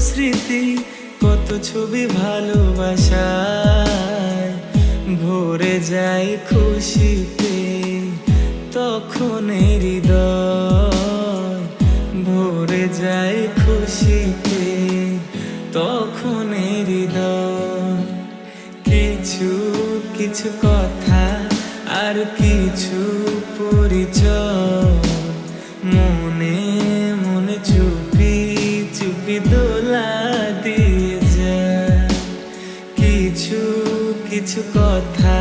স্মৃতি, কত ছবি ভালোবাসায়। ভরে যায় খুশিতে, তখন হৃদয় ভরে যায় খুশিতে, তখন হৃদয়। কিছু কিছু কথা আর কিছু পরিচয়, মনে মনে চুপি চুপি দোলা খাদিজা কিছু কিছু কথা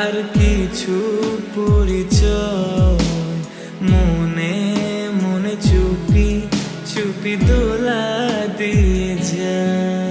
আর কিছু পরিচয়। মনে মনে চুপি চুপি দোলা দিয়ে যায়